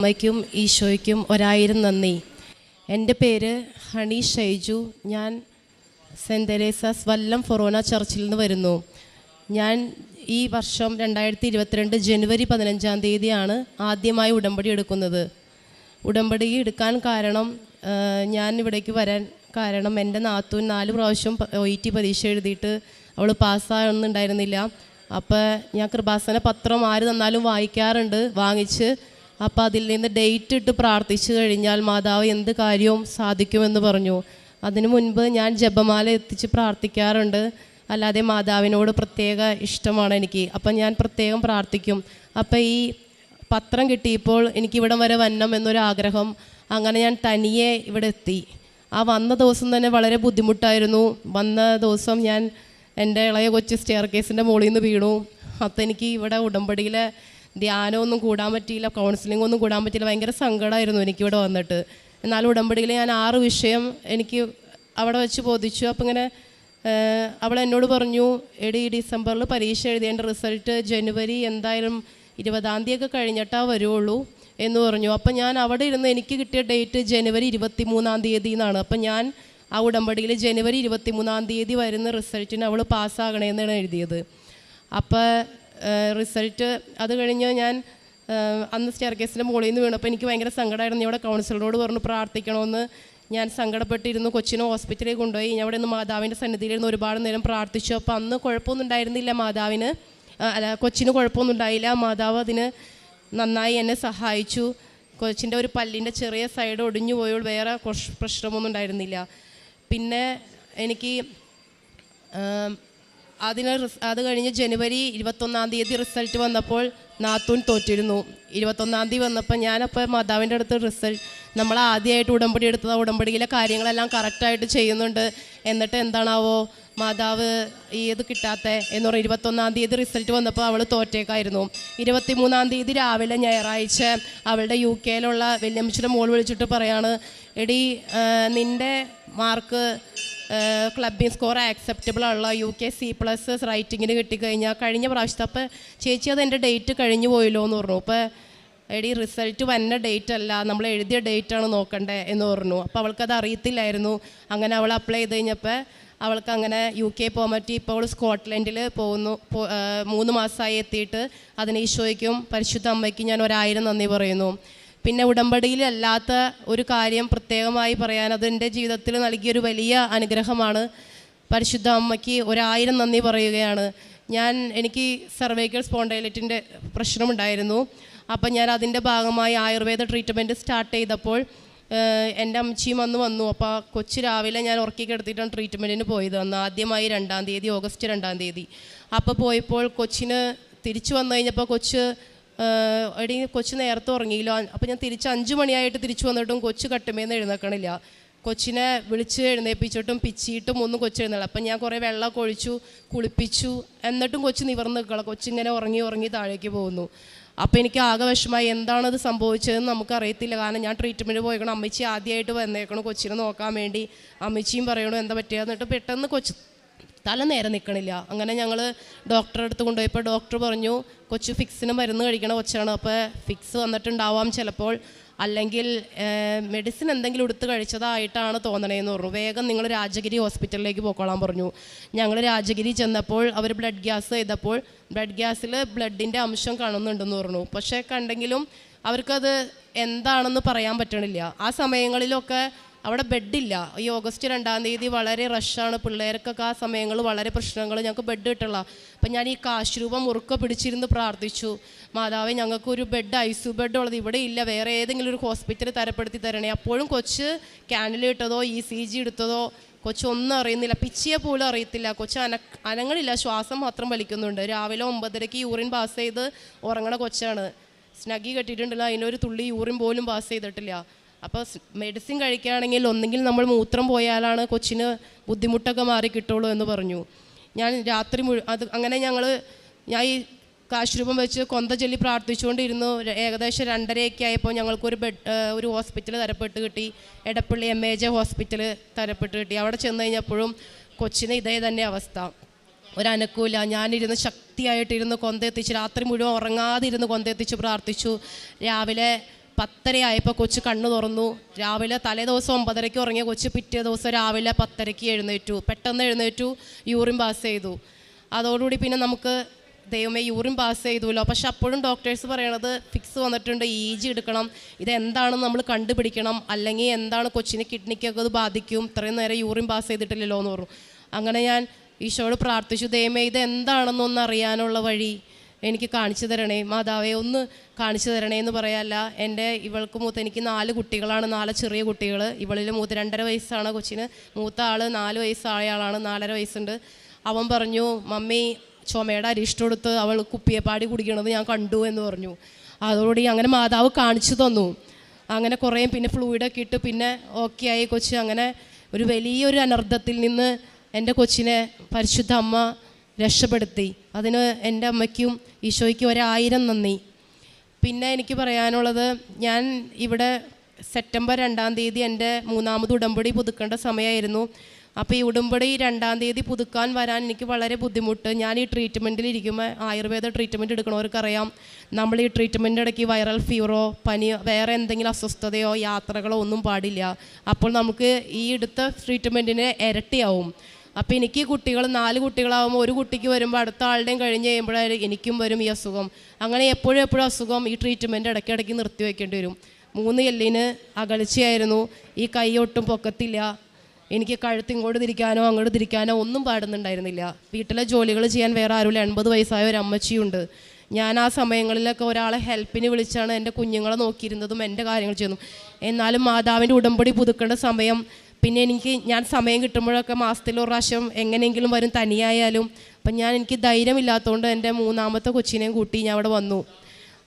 അമ്മയ്ക്കും ഈശോയ്ക്കും ഒരായിരം നന്ദി. എന്റെ പേര് ഹണി ഷൈജു. ഞാൻ സെന്റ് തെരേസാസ് വല്ലം ഫൊറോന ചർച്ചിൽ നിന്ന് വരുന്നു. ഞാൻ ഈ വർഷം രണ്ടായിരത്തി ഇരുപത്തിരണ്ട് ജനുവരി പതിനഞ്ചാം തീയതിയാണ് ആദ്യമായി ഉടമ്പടി എടുക്കുന്നത്. ഉടമ്പടി എടുക്കാൻ കാരണം ഞാൻ ഇവിടേക്ക് വരാൻ കാരണം എന്റെ നാത്തൂൻ നാല് പ്രാവശ്യം ഒ ഇ ടി പരീക്ഷ എഴുതിയിട്ട് അവൾ പാസ്സാകുന്നുണ്ടായിരുന്നില്ല അപ്പോൾ ഞാൻ കൃപാസന പത്രം ആര് തന്നാലും വായിക്കാറുണ്ട്. വാങ്ങിച്ച് അപ്പോൾ അതിൽ നിന്ന് ഡേറ്റ് ഇട്ട് പ്രാർത്ഥിച്ചു കഴിഞ്ഞാൽ മാതാവ് എന്ത് കാര്യവും സാധിക്കുമെന്ന് പറഞ്ഞു. അതിനു മുൻപ് ഞാൻ ജപമാല എത്തിച്ച് പ്രാർത്ഥിക്കാറുണ്ട്. അല്ലാതെ മാതാവിനോട് പ്രത്യേക ഇഷ്ടമാണ് എനിക്ക്. അപ്പം ഞാൻ പ്രത്യേകം പ്രാർത്ഥിക്കും. അപ്പം ഈ പത്രം കിട്ടിയപ്പോൾ എനിക്ക് ഇവിടം വരെ വന്നം എന്നൊരാഗ്രഹം. അങ്ങനെ ഞാൻ തനിയെ ഇവിടെ എത്തി. ആ വന്ന ദിവസം തന്നെ വളരെ ബുദ്ധിമുട്ടായിരുന്നു. വന്ന ദിവസം ഞാൻ എന്റെ ഇളയ കൊച്ചു സ്റ്റെയർ കേസിന്റെ മുകളിൽ നിന്ന് വീണു. അപ്പം എനിക്ക് ഇവിടെ ഉടമ്പടിയിലെ ധ്യാനമൊന്നും കൂടാൻ പറ്റിയില്ല കൗൺസിലിംഗ് ഒന്നും കൂടാൻ പറ്റിയില്ല. ഭയങ്കര സങ്കടമായിരുന്നു എനിക്കിവിടെ വന്നിട്ട്. എന്നാൽ ഉടമ്പടിയിൽ ഞാൻ ആറ് വിഷയം എനിക്ക് അവിടെ വെച്ച് ബോധിച്ചു. അപ്പം ഇങ്ങനെ അവൾ എന്നോട് പറഞ്ഞു എടി ഡിസംബറിൽ പരീക്ഷ എഴുതിയതിന്റെ റിസൾട്ട് ജനുവരി എന്തായാലും ഇരുപതാം തീയതി ഒക്കെ കഴിഞ്ഞിട്ടാ വരുള്ളൂ എന്ന് പറഞ്ഞു. അപ്പം ഞാൻ അവിടെ ഇരുന്ന് എനിക്ക് കിട്ടിയ ഡേറ്റ് ജനുവരി ഇരുപത്തി മൂന്നാം തീയതി എന്നാണ്. അപ്പം ഞാൻ ആ ഉടമ്പടിയിൽ ജനുവരി ഇരുപത്തി മൂന്നാം തീയതി വരുന്ന റിസൾട്ടിന് അവൾ പാസ്സാകണമെന്നാണ് എഴുതിയത്. അപ്പോൾ റിസൾട്ട് അത് കഴിഞ്ഞ് ഞാൻ അന്ന് സ്റ്റെയർ കേസിന്റെ മുകളിൽ നിന്ന് വീണപ്പോൾ എനിക്ക് ഭയങ്കര സങ്കടമായിരുന്നു ഇവിടെ കൗൺസിലറോട് പറഞ്ഞു പ്രാർത്ഥിക്കണമെന്ന് ഞാൻ സങ്കടപ്പെട്ടിരുന്നു. കൊച്ചിനെ ഹോസ്പിറ്റലിൽ കൊണ്ടുപോയി. ഞാൻ അവിടെ നിന്ന് മാതാവിന്റെ സന്നിധിയിലിരുന്ന് ഒരുപാട് നേരം പ്രാർത്ഥിച്ചു. അപ്പോൾ അന്ന് കുഴപ്പമൊന്നും ഉണ്ടായിരുന്നില്ല മാതാവിന്. അല്ല കൊച്ചിന് കുഴപ്പമൊന്നും ഉണ്ടായില്ല. മാതാവ് അതിന് നന്നായി എന്നെ സഹായിച്ചു. കൊച്ചിന്റെ ഒരു പല്ലിന്റെ ചെറിയ സൈഡ് ഒടിഞ്ഞു പോയോൾ വേറെ പ്രശ്നമൊന്നും ഉണ്ടായിരുന്നില്ല. പിന്നെ എനിക്ക് അതിന് അത് കഴിഞ്ഞ് ജനുവരി ഇരുപത്തൊന്നാം തീയതി റിസൾട്ട് വന്നപ്പോൾ നാത്തൂൻ തോറ്റിരുന്നു. ഇരുപത്തൊന്നാം തീയതി വന്നപ്പോൾ ഞാനപ്പോൾ മാതാവിന്റെ അടുത്ത് റിസൾട്ട് നമ്മൾ ആദ്യമായിട്ട് ഉടമ്പടി എടുത്തത് ഉടമ്പടിയിലെ കാര്യങ്ങളെല്ലാം കറക്റ്റായിട്ട് ചെയ്യുന്നുണ്ട്. എന്നിട്ട് എന്താണാവോ മാതാവ് ഏത് കിട്ടാത്ത എന്ന് പറയും ഇരുപത്തൊന്നാം തീയതി റിസൾട്ട് വന്നപ്പോൾ അവൾ തോറ്റേക്കായിരുന്നു. ഇരുപത്തി മൂന്നാം തീയതി രാവിലെ ഞായറാഴ്ച അവളുടെ യു കെയിലുള്ള വല്യമ്മച്ചിയുടെ മോൾ വിളിച്ചിട്ട് പറയാണ് എടി നിന്റെ മാർക്ക് ക്ലബിംഗ് സ്കോർ ആക്സെപ്റ്റബിൾ ഉള്ള യു കെ സി പ്ലസ് റൈറ്റിങ്ങിന് കിട്ടിക്കഴിഞ്ഞാൽ കഴിഞ്ഞ പ്രാവശ്യത്തെ അപ്പോൾ ചേച്ചി അത് എന്റെ ഡേറ്റ് കഴിഞ്ഞു പോയല്ലോ എന്ന് പറഞ്ഞു. അപ്പോൾ എടി റിസൾട്ട് വന്ന ഡേറ്റ് അല്ല നമ്മൾ എഴുതിയ ഡേറ്റ് ആണ് നോക്കണ്ടേ എന്ന് പറഞ്ഞു. അപ്പോൾ അവൾക്കത് അറിയത്തില്ലായിരുന്നു. അങ്ങനെ അവൾ അപ്ലൈ ചെയ്ത് കഴിഞ്ഞപ്പോൾ അവൾക്ക് അങ്ങനെ യു കെ പോകാൻ പറ്റി. ഇപ്പോൾ അവൾ സ്കോട്ട്ലൻഡിൽ പോകുന്നു. മൂന്ന് മാസമായി എത്തിയിട്ട് അതിന് ഈശോയ്ക്കും പരിശുദ്ധ അമ്മയ്ക്കും ഞാൻ ഒരായിരം നന്ദി പറയുന്നു. പിന്നെ ഉടമ്പടിയിലല്ലാത്ത ഒരു കാര്യം പ്രത്യേകമായി പറയാൻ അത് എന്റെ ജീവിതത്തിൽ നൽകിയൊരു വലിയ അനുഗ്രഹമാണ്. പരിശുദ്ധ അമ്മയ്ക്ക് ഒരായിരം നന്ദി പറയുകയാണ്. ഞാൻ എനിക്ക് സർവൈക്കൽ സ്പോണ്ടൈലറ്റിന്റെ പ്രശ്നമുണ്ടായിരുന്നു. അപ്പം ഞാൻ അതിന്റെ ഭാഗമായി ആയുർവേദ ട്രീറ്റ്മെന്റ് സ്റ്റാർട്ട് ചെയ്തപ്പോൾ എന്റെ അമ്മച്ചിയും വന്ന് വന്നു. അപ്പോൾ കൊച്ച് രാവിലെ ഞാൻ ഉറക്കി കിടത്തിയിട്ടാണ് ട്രീറ്റ്മെന്റിന് പോയത്. അന്ന് ആദ്യമായി രണ്ടാം തീയതി ഓഗസ്റ്റ് രണ്ടാം തീയതി. അപ്പോൾ പോയപ്പോൾ കൊച്ചിന് തിരിച്ചു വന്നു കഴിഞ്ഞപ്പോൾ കൊച്ച് എടി കൊച്ചു നേരത്തെ ഉറങ്ങിയില്ലോ. അപ്പോൾ ഞാൻ തിരിച്ച് അഞ്ച് മണിയായിട്ട് തിരിച്ചു വന്നിട്ടും കൊച്ചു കട്ടുമേന്ന് എഴുന്നേക്കണില്ല. കൊച്ചിനെ വിളിച്ച് എഴുന്നേൽപ്പിച്ചിട്ടും പിച്ചിയിട്ടും ഒന്നും കൊച്ചു എഴുന്നേല അപ്പം ഞാൻ കുറേ വെള്ളമൊക്കെ ഒഴിച്ചു കുളിപ്പിച്ചു. എന്നിട്ടും കൊച്ചു നിവർന്ന് നിൽക്കണം കൊച്ചിങ്ങനെ ഉറങ്ങി ഉറങ്ങി താഴേക്ക് പോകുന്നു. അപ്പോൾ എനിക്ക് ആകെ വിഷമമായി. എന്താണത് സംഭവിച്ചതെന്ന് നമുക്കറിയത്തില്ല. കാരണം ഞാൻ ട്രീറ്റ്മെന്റ് പോയിക്കണം. അമ്മച്ചി ആദ്യമായിട്ട് വന്നേക്കണം കൊച്ചിനെ നോക്കാൻ വേണ്ടി. അമ്മച്ചിയും പറയണു എന്താ പറ്റിയത് എന്നിട്ട് പെട്ടെന്ന് കൊച്ച് തല നേരെ നിൽക്കണില്ല അങ്ങനെ ഞങ്ങൾ ഡോക്ടറെ അടുത്ത് കൊണ്ടുപോയപ്പോൾ ഡോക്ടർ പറഞ്ഞു കൊച്ചു ഫിക്സിന് മരുന്ന് കഴിക്കണ കൊച്ചാണ്. അപ്പോൾ ഫിക്സ് വന്നിട്ടുണ്ടാവാം ചിലപ്പോൾ. അല്ലെങ്കിൽ മെഡിസിൻ എന്തെങ്കിലും എടുത്ത് കഴിച്ചതായിട്ടാണ് തോന്നണേന്ന് പറഞ്ഞു. വേഗം നിങ്ങൾ രാജഗിരി ഹോസ്പിറ്റലിലേക്ക് പോയിക്കോളാൻ പറഞ്ഞു. ഞങ്ങൾ രാജഗിരി ചെന്നപ്പോൾ അവർ ബ്ലഡ് ഗ്യാസ് ചെയ്തപ്പോൾ ബ്ലഡ് ഗ്യാസിൽ ബ്ലഡിന്റെ അംശം കാണുന്നുണ്ടെന്ന് പറഞ്ഞു. പക്ഷേ കണ്ടെങ്കിലും അവർക്കത് എന്താണെന്ന് പറയാൻ പറ്റണില്ല. ആ സമയങ്ങളിലൊക്കെ അവിടെ ബെഡില്ല. ഈ ഓഗസ്റ്റ് രണ്ടാം തീയതി വളരെ റഷാണ് പിള്ളേർക്കൊക്കെ ആ സമയങ്ങൾ വളരെ പ്രശ്നങ്ങൾ ഞങ്ങൾക്ക് ബെഡ് കിട്ടില്ല അപ്പം ഞാൻ ഈ കാശ് രൂപ മുറുക്ക പിടിച്ചിരുന്ന് പ്രാർത്ഥിച്ചു. മാതാവേ ഞങ്ങൾക്ക് ഒരു ബെഡ് ഐ സു ബെഡ് ഉള്ളത് ഇവിടെ ഇല്ല. വേറെ ഏതെങ്കിലും ഒരു ഹോസ്പിറ്റൽ തരപ്പെടുത്തി തരണേ. അപ്പോഴും കൊച്ച് ക്യാനിൽ ഇട്ടതോ ഇ സി ജി എടുത്തതോ കൊച്ചൊന്നും അറിയുന്നില്ല. പിച്ചിയെ പോലും അറിയത്തില്ല. കൊച്ച് അന അനങ്ങളില്ല. ശ്വാസം മാത്രം വലിക്കുന്നുണ്ട്. രാവിലെ ഒമ്പതരയ്ക്ക് യൂറിൻ പാസ് ചെയ്ത് ഉറങ്ങണ കൊച്ചാണ്. സ്നഗി കെട്ടിയിട്ടുണ്ടല്ലോ. അതിനൊരു തുള്ളി യൂറിൻ പോലും പാസ് ചെയ്തിട്ടില്ല. അപ്പോൾ മെഡിസിൻ കഴിക്കുകയാണെങ്കിൽ ഒന്നെങ്കിൽ നമ്മൾ മൂത്രം പോയാലാണ് കൊച്ചിന് ബുദ്ധിമുട്ടൊക്കെ മാറി കിട്ടുള്ളൂ എന്ന് പറഞ്ഞു. ഞാൻ രാത്രി മുഴു അത് അങ്ങനെ ഞങ്ങൾ ഞാൻ ഈ കാശുരൂപം വെച്ച് കൊന്ത ചൊല്ലി പ്രാർത്ഥിച്ചുകൊണ്ടിരുന്നു. ഏകദേശം രണ്ടരയൊക്കെ ആയപ്പോൾ ഞങ്ങൾക്കൊരു ബെഡ് ഒരു ഹോസ്പിറ്റൽ തരപ്പെട്ട് കിട്ടി. Edappally M A J hospital തരപ്പെട്ട് കിട്ടി. അവിടെ ചെന്ന് കഴിഞ്ഞപ്പോഴും കൊച്ചിന് ഇതേ തന്നെ അവസ്ഥ. ഒരനക്കൂല. ഞാനിരുന്ന് ശക്തിയായിട്ടിരുന്ന് കൊന്തെത്തിച്ച് രാത്രി മുഴുവൻ ഉറങ്ങാതിരുന്ന് കൊന്തെത്തിച്ച് പ്രാർത്ഥിച്ചു. രാവിലെ പത്തരയായപ്പോൾ കൊച്ച് കണ്ണു തുറന്നു. രാവിലെ തലേ ദിവസം ഒമ്പതരയ്ക്ക് ഉറങ്ങിയ കൊച്ച് പിറ്റേ ദിവസം രാവിലെ പത്തരയ്ക്ക് എഴുന്നേറ്റു. പെട്ടെന്ന് എഴുന്നേറ്റു യൂറിൻ പാസ് ചെയ്തു. അതോടുകൂടി പിന്നെ നമുക്ക് ദൈവമേ യൂറിൻ പാസ് ചെയ്തുല്ലോ. പക്ഷെ അപ്പോഴും ഡോക്ടേഴ്സ് പറയണത് ഫിക്സ് വന്നിട്ടുണ്ട് ഇ ജി എടുക്കണം. ഇതെന്താണെന്ന് നമ്മൾ കണ്ടുപിടിക്കണം. അല്ലെങ്കിൽ എന്താണ് കൊച്ചിന് കിഡ്നിക്കൊക്കെ അത് ബാധിക്കും. ഇത്രയും നേരം യൂറിൻ പാസ് ചെയ്തിട്ടില്ലല്ലോ എന്ന് പറഞ്ഞു. അങ്ങനെ ഞാൻ ഈശോയോട് പ്രാർത്ഥിച്ചു ദൈവമേ ഇത് എന്താണെന്നൊന്ന് അറിയാനുള്ള വഴി എനിക്ക് കാണിച്ചു തരണേ. മാതാവേ ഒന്ന് കാണിച്ചു തരണേ എന്ന് പറയാല്ല. എന്റെ ഇവൾക്ക് മൂത്ത് എനിക്ക് നാല് കുട്ടികളാണ് നാല് ചെറിയ കുട്ടികൾ ഇവളിൽ മൂത്ത് രണ്ടര വയസ്സാണ് കൊച്ചിന്. മൂത്ത ആൾ നാല് വയസ്സായ ആളാണ് നാലര വയസ്സുണ്ട്. അവൻ പറഞ്ഞു മമ്മി ചുമയുടെ കൊടുത്ത് അവൾ കുപ്പിയെപ്പാടി കുടിക്കണത് ഞാൻ കണ്ടു എന്ന് പറഞ്ഞു. അതോടുകൂടി അങ്ങനെ മാതാവ് കാണിച്ചു തന്നു. അങ്ങനെ കുറേ പിന്നെ ഫ്ലൂയിഡൊക്കെ ഇട്ട് പിന്നെ ഓക്കെ ആയി കൊച്ച്. അങ്ങനെ ഒരു വലിയൊരു അനർത്ഥത്തിൽ നിന്ന് എന്റെ കൊച്ചിനെ പരിശുദ്ധ അമ്മ രക്ഷപ്പെടുത്തി. അതിന് എന്റെ അമ്മയ്ക്കും ഈശോയ്ക്കും ഒരായിരം നന്ദി. പിന്നെ എനിക്ക് പറയാനുള്ളത് ഞാൻ ഇവിടെ സെപ്റ്റംബർ രണ്ടാം തീയതി എന്റെ മൂന്നാമത് ഉടമ്പടി പുതുക്കേണ്ട സമയമായിരുന്നു. അപ്പോൾ ഈ ഉടമ്പടി രണ്ടാം തീയതി പുതുക്കാൻ വരാൻ എനിക്ക് വളരെ ബുദ്ധിമുട്ട്. ഞാൻ ഈ ട്രീറ്റ്മെന്റിൽ ഇരിക്കുമ്പോൾ ആയുർവേദ ട്രീറ്റ്മെന്റ് എടുക്കണവർക്കറിയാം. നമ്മൾ ഈ ട്രീറ്റ്മെന്റ് ഇടയ്ക്ക് വൈറൽ ഫീവറോ പനി വേറെ എന്തെങ്കിലും അസ്വസ്ഥതയോ യാത്രകളോ ഒന്നും പാടില്ല. അപ്പോൾ നമുക്ക് ഈ എടുത്ത ട്രീറ്റ്മെന്റിന് ഇരട്ടിയാവും. അപ്പോൾ എനിക്ക് കുട്ടികൾ നാല് കുട്ടികളാകുമ്പോൾ ഒരു കുട്ടിക്ക് വരുമ്പോൾ അടുത്ത ആളുടെയും കഴിഞ്ഞ് കഴിയുമ്പോഴായിരിക്കും എനിക്കും വരും ഈ അസുഖം. അങ്ങനെ എപ്പോഴും എപ്പോഴും അസുഖം ഈ ട്രീറ്റ്മെന്റ് ഇടയ്ക്കിടയ്ക്ക് നിർത്തി വയ്ക്കേണ്ടി വരും. മൂന്ന് എല്ലിന് അകൽച്ചയായിരുന്നു. ഈ കൈ ഒട്ടും പൊക്കത്തില്ല. എനിക്ക് കഴുത്ത് ഇങ്ങോട്ട് തിരിക്കാനോ അങ്ങോട്ട് തിരിക്കാനോ ഒന്നും പാടുന്നുണ്ടായിരുന്നില്ല. വീട്ടിലെ ജോലികൾ ചെയ്യാൻ വേറെ ആരുമില്ല. എൺപത് വയസ്സായ ഒരു അമ്മച്ചിയുണ്ട്. ഞാൻ ആ സമയങ്ങളിലൊക്കെ ഒരാളെ ഹെൽപ്പിന് വിളിച്ചാണ് എന്റെ കുഞ്ഞുങ്ങളെ നോക്കിയിരുന്നതും എന്റെ കാര്യങ്ങൾ ചെയ്യുന്നു എന്നാലും മാതാവിന്റെ ഉടമ്പടി പുതുക്കേണ്ട സമയം പിന്നെ എനിക്ക് ഞാൻ സമയം കിട്ടുമ്പോഴൊക്കെ മാസത്തിൽ ഒരു പ്രാവശ്യം എങ്ങനെയെങ്കിലും വരും തനിയായാലും. അപ്പം ഞാൻ എനിക്ക് ധൈര്യമില്ലാത്തതുകൊണ്ട് എന്റെ മൂന്നാമത്തെ കൊച്ചിനെയും കൂട്ടി ഞാൻ അവിടെ വന്നു.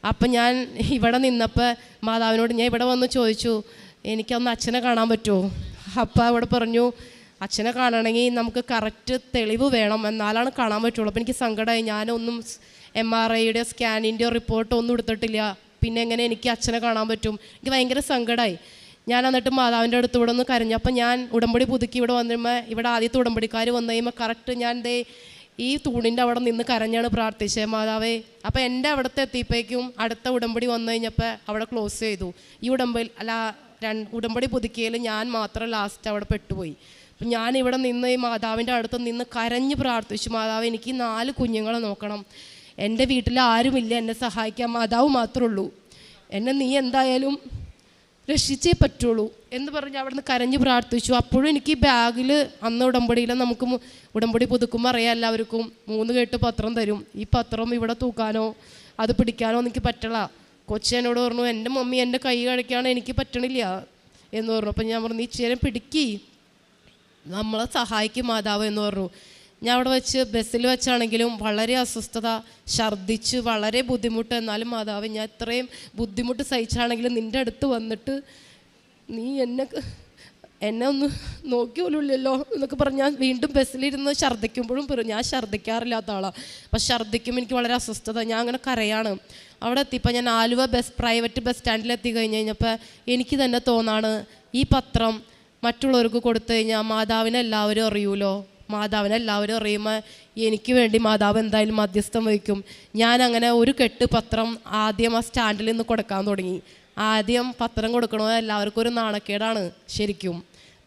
അപ്പം ഞാൻ ഇവിടെ നിന്നപ്പോൾ മാതാവിനോട് ഞാൻ ഇവിടെ വന്ന് ചോദിച്ചു എനിക്കൊന്ന് അച്ഛനെ കാണാൻ പറ്റുമോ? അപ്പം അവിടെ പറഞ്ഞു അച്ഛനെ കാണണമെങ്കിൽ നമുക്ക് കറക്റ്റ് തെളിവ് വേണം. എന്നാലാണ് കാണാൻ പറ്റുള്ളൂ. അപ്പം എനിക്ക് സങ്കടമായി ഞാനൊന്നും എം ആർ ഐയുടെ സ്കാനിന്റെയോ റിപ്പോർട്ടോ ഒന്നും എടുത്തിട്ടില്ല. പിന്നെ എങ്ങനെ എനിക്ക് അച്ഛനെ കാണാൻ പറ്റും? എനിക്ക് ഭയങ്കര സങ്കടമായി ഞാൻ എന്നിട്ട് മാതാവിന്റെ അടുത്ത് ഇവിടെ ഒന്ന് കരഞ്ഞു. അപ്പം ഞാൻ ഉടമ്പടി പുതുക്കി ഇവിടെ വന്നുമ്പോൾ ഇവിടെ ആദ്യത്തെ ഉടമ്പടിക്കാർ വന്നു കഴിയുമ്പോൾ കറക്റ്റ് ഞാൻ ദേ ഈ തൂണിന്റെ അവിടെ നിന്ന് കരഞ്ഞാണ് പ്രാർത്ഥിച്ചത് മാതാവേ. അപ്പം എന്റെ അവിടുത്തെ എത്തിയപ്പോഴേക്കും അടുത്ത ഉടമ്പടി വന്നു കഴിഞ്ഞപ്പോൾ അവിടെ ക്ലോസ് ചെയ്തു. ഈ ഉടമ്പടി അല്ല രണ്ട് ഉടമ്പടി പുതുക്കിയതിൽ ഞാൻ മാത്രം ലാസ്റ്റ് അവിടെ പെട്ടുപോയി. അപ്പം ഞാൻ ഇവിടെ നിന്ന് ഈ മാതാവിന്റെ അടുത്ത് നിന്ന് കരഞ്ഞ് പ്രാർത്ഥിച്ചു മാതാവ് എനിക്ക് നാല് കുഞ്ഞുങ്ങളെ നോക്കണം. എന്റെ വീട്ടിൽ ആരുമില്ല എന്നെ സഹായിക്കാൻ മാതാവ് മാത്രമേ ഉള്ളൂ. എന്നെ നീ എന്തായാലും രക്ഷിച്ചേ പറ്റുള്ളൂ എന്ന് പറഞ്ഞ് അവിടുന്ന് കരഞ്ഞ് പ്രാർത്ഥിച്ചു. അപ്പോഴും എനിക്ക് ബാഗിൽ അന്ന് ഉടമ്പടിയിൽ നമുക്ക് ഉടമ്പടി പുതുക്കുമ്പോൾ അറിയാം എല്ലാവർക്കും മൂന്ന് കേട്ട് പത്രം തരും. ഈ പത്രം ഇവിടെ തൂക്കാനോ അത് പിടിക്കാനോ എനിക്ക് പറ്റില്ല കൊച്ചെന്നോട് പറഞ്ഞു എന്റെ മമ്മി എന്റെ കൈ കഴിക്കാണ് എനിക്ക് പറ്റണില്ല. എന്ന് പറഞ്ഞു. അപ്പം ഞാൻ പറഞ്ഞു നീ ചേരം പിടിക്കി. നമ്മളെ സഹായിക്കും മാതാവ് എന്ന് പറഞ്ഞു. ഞാൻ അവിടെ വെച്ച് ബസ്സിൽ വെച്ചാണെങ്കിലും വളരെ അസ്വസ്ഥത ഛർദ്ദിച്ച് വളരെ ബുദ്ധിമുട്ട്. എന്നാലും മാതാവ് ഞാൻ ഇത്രയും ബുദ്ധിമുട്ട് സഹിച്ചാണെങ്കിലും നിന്റെ അടുത്ത് വന്നിട്ട് നീ എന്നെ എന്നെ ഒന്ന് നോക്കിയോലുമില്ലല്ലോ എന്നൊക്കെ പറഞ്ഞ് ഞാൻ വീണ്ടും ബസ്സിലിരുന്ന് ഛർദ്ദിക്കുമ്പോഴും പറയും ഞാൻ ഛർദ്ദിക്കാറില്ലാത്ത ആളാണ് അപ്പം ഛർദ്ദിക്കുമ്പോൾ എനിക്ക് വളരെ അസ്വസ്ഥത. ഞാൻ അങ്ങനെ കരയാണ്. അവിടെ എത്തിയപ്പോൾ ഞാൻ ആലുവ ബസ് പ്രൈവറ്റ് ബസ് സ്റ്റാൻഡിൽ എത്തി കഴിഞ്ഞ് കഴിഞ്ഞപ്പോൾ എനിക്ക് തന്നെ തോന്നാണ് ഈ പത്രം മറ്റുള്ളവർക്ക് കൊടുത്തു കഴിഞ്ഞാൽ മാതാവിനെ എല്ലാവരും അറിയൂലോ? മാതാവിനെ എല്ലാവരും അറിയുമ്പോൾ എനിക്ക് വേണ്ടി മാതാവ് എന്തായാലും മധ്യസ്ഥം വഹിക്കും. ഞാൻ അങ്ങനെ ഒരു കെട്ട് പത്രം ആദ്യം ആ സ്റ്റാൻഡിൽ നിന്ന് കൊടുക്കാൻ തുടങ്ങി. ആദ്യം പത്രം കൊടുക്കണോ എല്ലാവർക്കും ഒരു നാണക്കേടാണ് ശരിക്കും.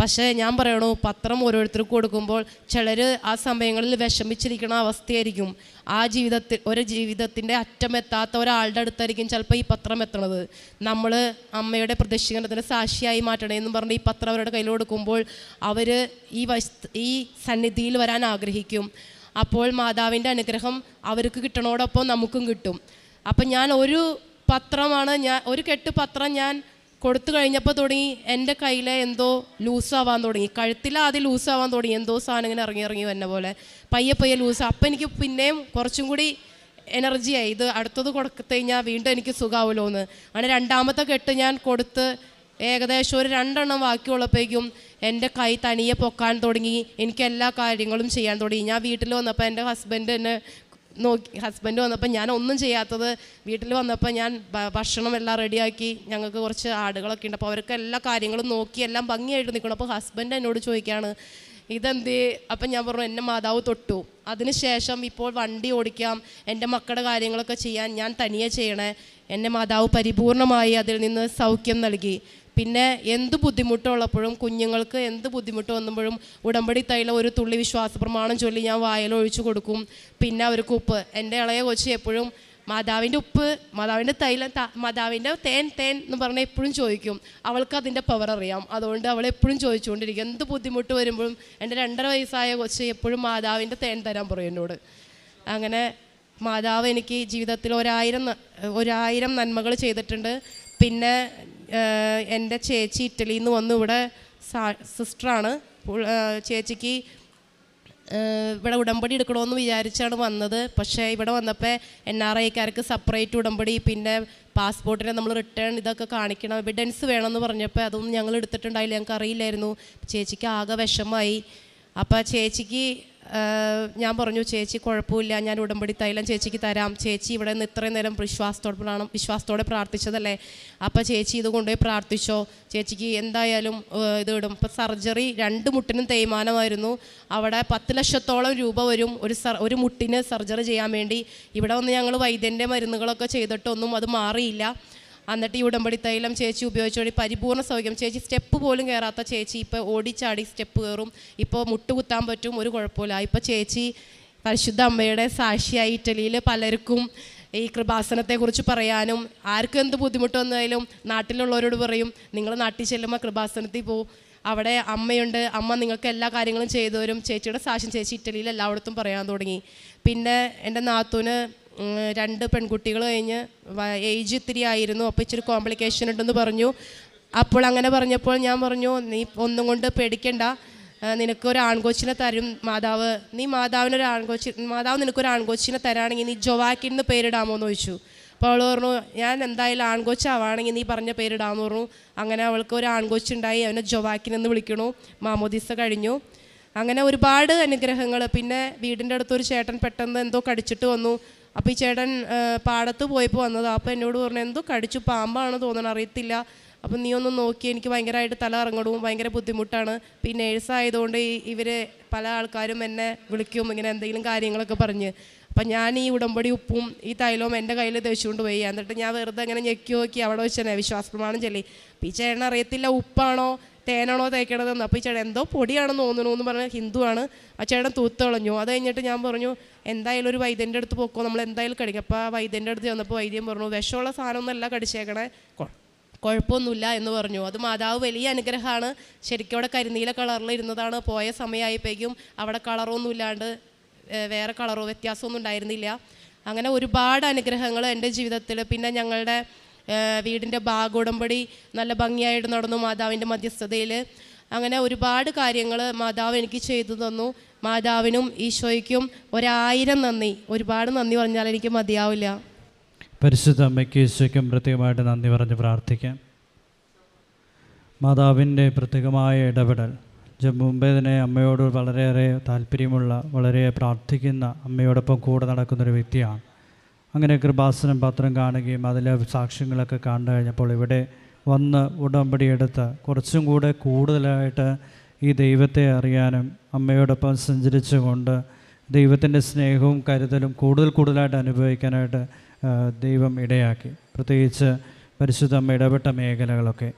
പക്ഷേ ഞാൻ പറയണു പത്രം ഓരോരുത്തർക്ക് കൊടുക്കുമ്പോൾ ചിലർ ആ സമയങ്ങളിൽ വിഷമിച്ചിരിക്കുന്ന അവസ്ഥയായിരിക്കും. ആ ജീവിതത്തിൽ ഒരു ജീവിതത്തിന്റെ അറ്റമെത്താത്ത ഒരാളുടെ അടുത്തായിരിക്കും ചിലപ്പോൾ ഈ പത്രം എത്തണത്. നമ്മൾ അമ്മയുടെ പ്രദക്ഷിണത്തിന് സാക്ഷിയായി മാറ്റണേ എന്ന് പറഞ്ഞ് ഈ പത്രം അവരുടെ കയ്യിൽ കൊടുക്കുമ്പോൾ അവർ ഈ വശ ഈ സന്നിധിയിൽ വരാൻ ആഗ്രഹിക്കും. അപ്പോൾ മാതാവിന്റെ അനുഗ്രഹം അവർക്ക് കിട്ടണോടൊപ്പം നമുക്കും കിട്ടും. അപ്പം ഞാൻ ഒരു പത്രമാണ് ഞാൻ ഒരു കെട്ട് പത്രം ഞാൻ കൊടുത്തു കഴിഞ്ഞപ്പോൾ തുടങ്ങി എന്റെ കയ്യിലെ എന്തോ ലൂസാവാൻ തുടങ്ങി. കഴുത്തിൽ ആദ്യം ലൂസാവാൻ തുടങ്ങി. എന്തോ സാധനം ഇങ്ങനെ ഇറങ്ങി ഇറങ്ങി വന്ന പോലെ. പയ്യെ പയ്യെ ലൂസ്. അപ്പം എനിക്ക് പിന്നെയും കുറച്ചും കൂടി എനർജിയായി ഇത് അടുത്തത് കൊടുത്തു കഴിഞ്ഞാൽ വീണ്ടും എനിക്ക് സുഖമാവുമല്ലോ എന്ന് അങ്ങനെ രണ്ടാമത്തെ കെട്ട് ഞാൻ കൊടുത്ത് ഏകദേശം ഒരു രണ്ടെണ്ണം ബാക്കിയുള്ളപ്പോഴേക്കും എന്റെ കൈ തനിയെ പൊക്കാൻ തുടങ്ങി. എനിക്ക് എല്ലാ കാര്യങ്ങളും ചെയ്യാൻ തുടങ്ങി. ഞാൻ വീട്ടിൽ വന്നപ്പോൾ എന്റെ ഹസ്ബൻഡ് എന്നെ നോക്കി ഹസ്ബൻഡ് വന്നപ്പോൾ ഞാൻ ഒന്നും ചെയ്യാത്തത്. വീട്ടിൽ വന്നപ്പോൾ ഞാൻ ഭക്ഷണം എല്ലാം റെഡിയാക്കി ഞങ്ങൾക്ക് കുറച്ച് ആടുകളൊക്കെ ഉണ്ട്. അപ്പോൾ അവർക്ക് എല്ലാ കാര്യങ്ങളും നോക്കി എല്ലാം ഭംഗിയായിട്ട് നിൽക്കണം. അപ്പോൾ ഹസ്ബൻഡ് എന്നോട് ചോദിക്കുകയാണ് ഇതെന്ത്? അപ്പം ഞാൻ പറഞ്ഞു എന്റെ മാതാവ് തൊട്ടു. അതിനുശേഷം ഇപ്പോൾ വണ്ടി ഓടിക്കാം. എന്റെ മക്കളുടെ കാര്യങ്ങളൊക്കെ ചെയ്യാൻ ഞാൻ തനിയെ ചെയ്യണേ. എന്റെ മാതാവ് പരിപൂർണമായി അതിൽ നിന്ന് സൗഖ്യം നൽകി. പിന്നെ എന്ത് ബുദ്ധിമുട്ടുള്ളപ്പോഴും കുഞ്ഞുങ്ങൾക്ക് എന്ത് ബുദ്ധിമുട്ട് വന്നപ്പോഴും ഉടമ്പടി തൈല ഒരു തുള്ളി വിശ്വാസ പ്രമാണം ചൊല്ലി ഞാൻ വായലൊഴിച്ചു കൊടുക്കും. പിന്നെ അവർക്ക് ഉപ്പ്. എന്റെ ഇളയ കൊച്ചി എപ്പോഴും മാതാവിന്റെ ഉപ്പ് മാതാവിന്റെ തൈലം മാതാവിന്റെ തേൻ തേൻ എന്ന് പറഞ്ഞാൽ എപ്പോഴും ചോദിക്കും. അവൾക്ക് അതിന്റെ പവർ അറിയാം. അതുകൊണ്ട് അവൾ എപ്പോഴും ചോദിച്ചുകൊണ്ടിരിക്കും. എന്ത് ബുദ്ധിമുട്ട് വരുമ്പോഴും എന്റെ രണ്ടര വയസ്സായ കൊച്ച് എപ്പോഴും മാതാവിന്റെ തേൻ തരാൻ പറയും എന്നോട് അങ്ങനെ മാതാവ് എനിക്ക് ജീവിതത്തിൽ ഒരായിരം ഒരായിരം നന്മകൾ ചെയ്തിട്ടുണ്ട്. പിന്നെ എന്റെ ചേച്ചി ഇറ്റലിയിൽ നിന്ന് വന്നു. ഇവിടെ സിസ്റ്ററാണ്. ചേച്ചിക്ക് ഇവിടെ ഉടമ്പടി എടുക്കണമെന്ന് വിചാരിച്ചാണ് വന്നത്. പക്ഷേ ഇവിടെ വന്നപ്പോൾ എൻ ആർ ഐക്കാർക്ക് സെപ്പറേറ്റ് ഉടമ്പടി പിന്നെ പാസ്പോർട്ടിന് നമ്മൾ റിട്ടേൺ ഇതൊക്കെ കാണിക്കണം എവിഡൻസ് വേണമെന്ന് പറഞ്ഞപ്പോൾ അതൊന്നും ഞങ്ങൾ എടുത്തിട്ടുണ്ടായില്ല. ഞങ്ങൾക്ക് അറിയില്ലായിരുന്നു ചേച്ചിക്ക് ആകെ വിഷമായി. അപ്പോൾ ചേച്ചിക്ക് ഞാൻ പറഞ്ഞു ചേച്ചി കുഴപ്പമില്ല. ഞാൻ ഉടമ്പടി തൈലം ചേച്ചിക്ക് തരാം. ചേച്ചി ഇവിടെ നിന്ന് ഇത്രയും നേരം വിശ്വാസത്തോടെയാണ് വിശ്വാസത്തോടെ പ്രാർത്ഥിച്ചതല്ലേ? അപ്പോൾ ചേച്ചി ഇത് കൊണ്ടുപോയി പ്രാർത്ഥിച്ചോ? ചേച്ചിക്ക് എന്തായാലും ഇത് ഇടും. ഇപ്പോൾ സർജറി രണ്ട് മുട്ടിനും തേയ്മാനമായിരുന്നു. അവിടെ പത്ത് ലക്ഷത്തോളം രൂപ വരും ഒരു സർ ഒരു മുട്ടിന് സർജറി ചെയ്യാൻ വേണ്ടി. ഇവിടെ വന്ന് ഞങ്ങൾ വൈദ്യന്റെ മരുന്നുകളൊക്കെ ചെയ്തിട്ടൊന്നും അത് മാറിയില്ല. എന്നിട്ട് ഈ ഉടമ്പടി തൈലം ചേച്ചി ഉപയോഗിച്ചോടി പരിപൂർണ സൗഖ്യം. ചേച്ചി സ്റ്റെപ്പ് പോലും കയറാത്ത ചേച്ചി ഇപ്പോൾ ഓടിച്ചാടി സ്റ്റെപ്പ് കയറും ഇപ്പോൾ മുട്ടുകുത്താൻ പറ്റും ഒരു കുഴപ്പമില്ല. ഇപ്പോൾ ചേച്ചി പരിശുദ്ധ അമ്മയുടെ സാക്ഷിയായി ഇറ്റലിയിൽ പലർക്കും ഈ കൃപാസനത്തെക്കുറിച്ച് പറയാനും ആർക്കും എന്ത് ബുദ്ധിമുട്ട് വന്നാലും നാട്ടിലുള്ളവരോട് പറയും നിങ്ങൾ നാട്ടിൽ ചെല്ലുമ്പോൾ കൃപാസനത്തിൽ പോവും. അവിടെ അമ്മയുണ്ട് അമ്മ നിങ്ങൾക്ക് എല്ലാ കാര്യങ്ങളും ചെയ്തു തരും. ചേച്ചിയുടെ സാക്ഷ്യം ചേച്ചി ഇറ്റലിയിൽ എല്ലായിടത്തും പറയാൻ തുടങ്ങി. പിന്നെ എന്റെ നാത്തൂന് രണ്ട് പെൺകുട്ടികൾ കഴിഞ്ഞ് ഏജ് ഇത്തിരി ആയിരുന്നു. അപ്പോൾ ഇച്ചിരി കോംപ്ലിക്കേഷൻ ഉണ്ടെന്ന് പറഞ്ഞു. അപ്പോൾ അങ്ങനെ പറഞ്ഞപ്പോൾ ഞാൻ പറഞ്ഞു നീ ഒന്നും കൊണ്ട് പേടിക്കണ്ട. നിനക്ക് നിനക്കൊരു ആൺകൊച്ചിനെ തരും മാതാവ്. നീ മാതാവിനൊരു ആൺകൊച്ചി മാതാവ് നിനക്കൊരു ആൺകൊച്ചിനെ തരാണെങ്കിൽ നീ ജൊവാക്കിൻ എന്ന് പേരിടാമോ? എന്ന് ചോദിച്ചു. അപ്പോൾ അവൾ പറഞ്ഞു ഞാൻ എന്തായാലും ആൺകൊച്ചാവാണെങ്കിൽ നീ പറഞ്ഞ പേരിടാമെന്ന് പറഞ്ഞു. അങ്ങനെ അവൾക്ക് ഒരു ആൺകൊച്ചുണ്ടായി. അവനെ ജൊവാക്കിൻ എന്ന് വിളിക്കണു. മാമോദിസ കഴിഞ്ഞു. അങ്ങനെ ഒരുപാട് അനുഗ്രഹങ്ങൾ. പിന്നെ വീടിന്റെ അടുത്തൊരു ചേട്ടൻ പെട്ടെന്ന് എന്തോ കടിച്ചിട്ട് വന്നു. അപ്പോൾ ഈ ചേട്ടൻ പാടത്ത് പോയപ്പോൾ വന്നത് അപ്പോൾ എന്നോട് പറഞ്ഞു എന്തോ കടിച്ചു പാമ്പാണെന്ന് തോന്നണം അറിയത്തില്ല. അപ്പം നീ ഒന്ന് നോക്കി എനിക്ക് ഭയങ്കരമായിട്ട് തല ഇറങ്ങണവും ഭയങ്കര ബുദ്ധിമുട്ടാണ്. പിന്നെ നേഴ്സായതുകൊണ്ട് ഇവർ പല ആൾക്കാരും എന്നെ വിളിക്കും ഇങ്ങനെ എന്തെങ്കിലും കാര്യങ്ങളൊക്കെ പറഞ്ഞ്. അപ്പം ഞാൻ ഈ ഉടമ്പടി ഉപ്പും ഈ തൈലവും എന്റെ കയ്യിൽ തേച്ചുകൊണ്ട് പോയി. എന്നിട്ട് ഞാൻ വെറുതെ അങ്ങനെ ഞെക്കി നോക്കി അവിടെ വെച്ച് വിശ്വാസപ്രമാണം വിശ്വാസ പ്രമാണം ചൊല്ലി. അപ്പം ഈ ചേട്ടൻ അറിയത്തില്ല ഉപ്പാണോ? തേനാണോ തേക്കണതെന്ന്? അപ്പോൾ ഈ ചേട്ടൻ എന്തോ പൊടിയാണെന്ന് തോന്നുന്നു എന്ന് പറഞ്ഞാൽ ഹിന്ദുവാണ്. ആ ചേട്ടൻ തൂത്ത് കളഞ്ഞു. അത് കഴിഞ്ഞിട്ട് ഞാൻ പറഞ്ഞു എന്തായാലും ഒരു വൈദ്യന്റെ അടുത്ത് പോക്കോ? നമ്മൾ എന്തായാലും കടിക്കും. അപ്പോൾ ആ വൈദ്യന്റെ അടുത്ത് ചെന്നപ്പോൾ വൈദ്യം പറഞ്ഞു വിഷമുള്ള സാധനമൊന്നുമല്ല കടിച്ചേക്കണേ. കുഴപ്പമൊന്നുമില്ല എന്ന് പറഞ്ഞു. അത് മാതാവ് വലിയ അനുഗ്രഹമാണ്. ശരിക്കും അവിടെ കരിനീല കളറിൽ ഇരുന്നതാണ്. പോയ സമയമായപ്പോഴേക്കും അവിടെ കളറൊന്നും ഇല്ലാണ്ട് വേറെ കളറോ വ്യത്യാസമൊന്നും ഉണ്ടായിരുന്നില്ല. അങ്ങനെ ഒരുപാട് അനുഗ്രഹങ്ങൾ എന്റെ ജീവിതത്തിൽ. പിന്നെ ഞങ്ങളുടെ വീടിന്റെ ഭാഗോടമ്പടി നല്ല ഭംഗിയായിട്ട് നടന്നു മാതാവിന്റെ മധ്യസ്ഥതയിൽ അങ്ങനെ ഒരുപാട് കാര്യങ്ങൾ മാതാവ് എനിക്ക് ചെയ്തു തന്നു. മാതാവിനും ഈശോയ്ക്കും ഒരായിരം നന്ദി. ഒരുപാട് നന്ദി പറഞ്ഞാൽ എനിക്ക് മതിയാവില്ല. പരിശുദ്ധ അമ്മയ്ക്ക് ഈശോയ്ക്കും പ്രത്യേകമായിട്ട് നന്ദി പറഞ്ഞ് പ്രാർത്ഥിക്കാം. മാതാവിന്റെ പ്രത്യേകമായ ഇടപെടൽ മുമ്പേ തന്നെ അമ്മയോട് വളരെയേറെ താല്പര്യമുള്ള വളരെ പ്രാർത്ഥിക്കുന്ന അമ്മയോടൊപ്പം കൂടെ നടക്കുന്നൊരു വ്യക്തിയാണ് അങ്ങനെ കൃപാസനം പത്രം കാണുകയും അതിലെ സാക്ഷ്യങ്ങളൊക്കെ കണ്ടു കഴിഞ്ഞപ്പോൾ ഇവിടെ വന്ന് ഉടമ്പടി എടുത്ത് കുറച്ചും കൂടെ കൂടുതലായിട്ട് ഈ ദൈവത്തെ അറിയാനും അമ്മയോടൊപ്പം സഞ്ചരിച്ചുകൊണ്ട് ദൈവത്തിന്റെ സ്നേഹവും കരുതലും കൂടുതൽ കൂടുതലായിട്ട് അനുഭവിക്കാനായിട്ട് ദൈവം ഇടയാക്കി. പ്രത്യേകിച്ച് പരിശുദ്ധ അമ്മ ഇടപെട്ട മേഖലകളൊക്കെ.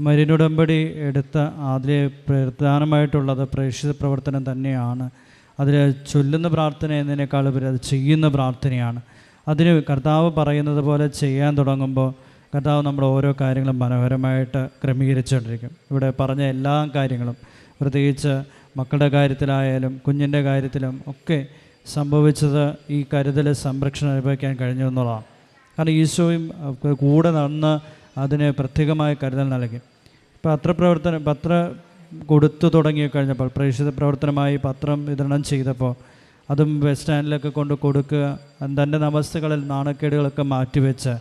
മരിനുടമ്പടി എടുത്ത അതിലെ പ്രധാനമായിട്ടുള്ളത് പ്രേക്ഷിത പ്രവർത്തനം തന്നെയാണ്. അതിൽ ചൊല്ലുന്ന പ്രാർത്ഥന എന്നതിനേക്കാൾ ഉപരി അത് ചെയ്യുന്ന പ്രാർത്ഥനയാണ്. അതിന് കർത്താവ് പറയുന്നത് പോലെ ചെയ്യാൻ തുടങ്ങുമ്പോൾ കർത്താവ് നമ്മുടെ ഓരോ കാര്യങ്ങളും മനോഹരമായിട്ട് ക്രമീകരിച്ചുകൊണ്ടിരിക്കും. ഇവിടെ പറഞ്ഞ എല്ലാ കാര്യങ്ങളും പ്രത്യേകിച്ച് മക്കളുടെ കാര്യത്തിലായാലും കുഞ്ഞിന്റെ കാര്യത്തിലും ഒക്കെ സംഭവിച്ചത് ഈ കരുതൽ സംരക്ഷണം അനുഭവിക്കാൻ കഴിഞ്ഞു എന്നുള്ളതാണ്. കാരണം ഈശോയും കൂടെ നടന്ന് അതിന് പ്രത്യേകമായ കരുതൽ നൽകി. പത്രപ്രവർത്തനം പത്ര കൊടുത്തു തുടങ്ങി കഴിഞ്ഞപ്പോൾ പ്രേക്ഷിത പ്രവർത്തനമായി പത്രം വിതരണം ചെയ്തപ്പോൾ അതും ബസ് സ്റ്റാൻഡിലൊക്കെ കൊണ്ട് കൊടുക്കുക. തന്റെ നമസ്തകളിൽ നാണക്കേടുകളൊക്കെ മാറ്റിവെച്ച്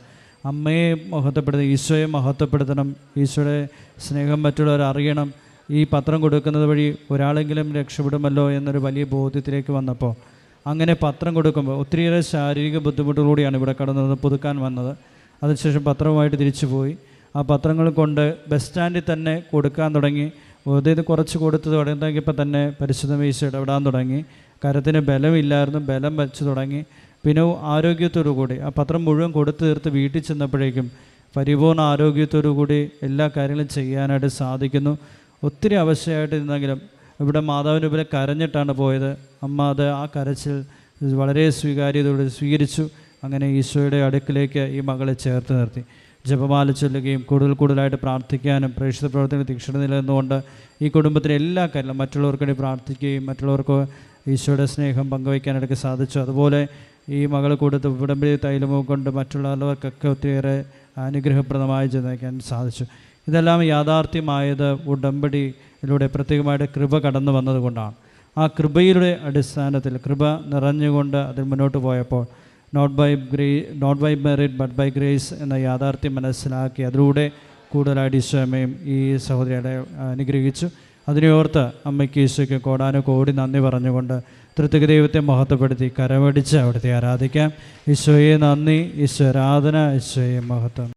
അമ്മയെ മഹത്വപ്പെടുത്തണം ഈശോയെ മഹത്വപ്പെടുത്തണം. ഈശോയുടെ സ്നേഹം മറ്റുള്ളവർ അറിയണം. ഈ പത്രം കൊടുക്കുന്നത് വഴി ഒരാളെങ്കിലും രക്ഷപ്പെടുമല്ലോ എന്നൊരു വലിയ ബോധ്യത്തിലേക്ക് വന്നപ്പോൾ അങ്ങനെ പത്രം കൊടുക്കുമ്പോൾ ഒത്തിരിയേറെ ശാരീരിക ബുദ്ധിമുട്ടുകൂടിയാണ് ഇവിടെ കടന്നത് പുതുക്കാൻ വന്നത്. അതിനുശേഷം പത്രവുമായിട്ട് തിരിച്ചു പോയി. ആ പത്രങ്ങൾ കൊണ്ട് ബസ് സ്റ്റാൻഡിൽ തന്നെ കൊടുക്കാൻ തുടങ്ങി. ഇത് കുറച്ച് കൊടുത്ത് തുടങ്ങിയപ്പോൾ തന്നെ പരിശുദ്ധ മീശ ഇടപെടാൻ തുടങ്ങി. കരത്തിന് ബലമില്ലായിരുന്നു ബലം വച്ചു തുടങ്ങി. പിന്നെ ആരോഗ്യത്തോടു കൂടി ആ പത്രം മുഴുവൻ കൊടുത്തു തീർത്ത് വീട്ടിൽ ചെന്നപ്പോഴേക്കും പരിപൂർണ ആരോഗ്യത്തോടു കൂടി എല്ലാ കാര്യങ്ങളും ചെയ്യാനായിട്ട് സാധിക്കുന്നു. ഒത്തിരി അവശയായിട്ട് ഇരുന്നെങ്കിലും ഇവിടെ മാതാവിന്റെ മുമ്പിൽ കരഞ്ഞിട്ടാണ് പോയത്. അമ്മ അത് ആ കരച്ചിൽ വളരെ സ്വീകാര്യതയോടെ സ്വീകരിച്ചു. അങ്ങനെ ഈശോയുടെ അടുക്കിലേക്ക് ഈ മകളെ ചേർത്ത് നിർത്തി. ജപമാല ചൊല്ലുകയും കൂടുതൽ കൂടുതലായിട്ട് പ്രാർത്ഥിക്കാനും പ്രേക്ഷിത പ്രവർത്തനങ്ങൾ തീക്ഷണ നിലനിന്നുകൊണ്ട് ഈ കുടുംബത്തിലെ എല്ലാ കാര്യങ്ങളും മറ്റുള്ളവർക്ക് വേണ്ടി പ്രാർത്ഥിക്കുകയും മറ്റുള്ളവർക്ക് ഈശോയുടെ സ്നേഹം പങ്കുവയ്ക്കാൻ എനിക്ക് സാധിച്ചു. അതുപോലെ ഈ മകൾ കൊടുത്ത് ഉടമ്പടി തൈലമോ കൊണ്ട് മറ്റുള്ളവർക്കൊക്കെ ഒത്തിരിയേറെ അനുഗ്രഹപ്രദമായി ചെന്നേക്കാൻ സാധിച്ചു. ഇതെല്ലാം യാഥാർത്ഥ്യമായത് ഉടമ്പടിയിലൂടെ പ്രത്യേകമായിട്ട് കൃപ കടന്നു വന്നതുകൊണ്ടാണ്. ആ കൃപയുടെ അടിസ്ഥാനത്തിൽ കൃപ നിറഞ്ഞുകൊണ്ട് അതിൽ മുന്നോട്ട് പോയപ്പോൾ not by grey not by merit but by grace എന്ന യാഥാർത്ഥ്യം മനസ്സിലാക്കി അതിലൂടെ കൂടുതലായിട്ട് ഈശോമയും ഈ സഹോദരിയുടെ അനുഗ്രഹിച്ചു. അതിനെ ഓർത്ത് അമ്മയ്ക്ക് ഈശോയ്ക്ക് കോടാനു കോടി നന്ദി പറഞ്ഞുകൊണ്ട് തൃത്തിക ദൈവത്തെ മഹത്വപ്പെടുത്തി കരമടിച്ച് അവിടുത്തെ ആരാധിക്കാം. ഈശോയെ നന്ദി ഈശോ ആരാധന ഈശോയെ മഹത്വം.